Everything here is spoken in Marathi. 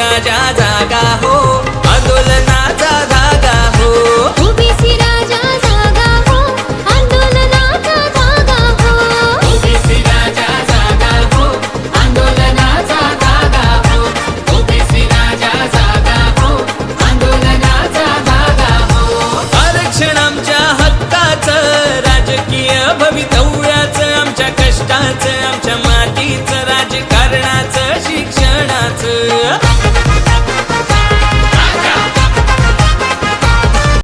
राजा जागा हो आंदोलनाचा जागा हो आंदोलनाचा जागा हो जागा हो आंदोलनाचा धागा हो. हो, हो. हो आमच्या हक्काचं राजकीय भवितव्याचं आमच्या कष्टाचं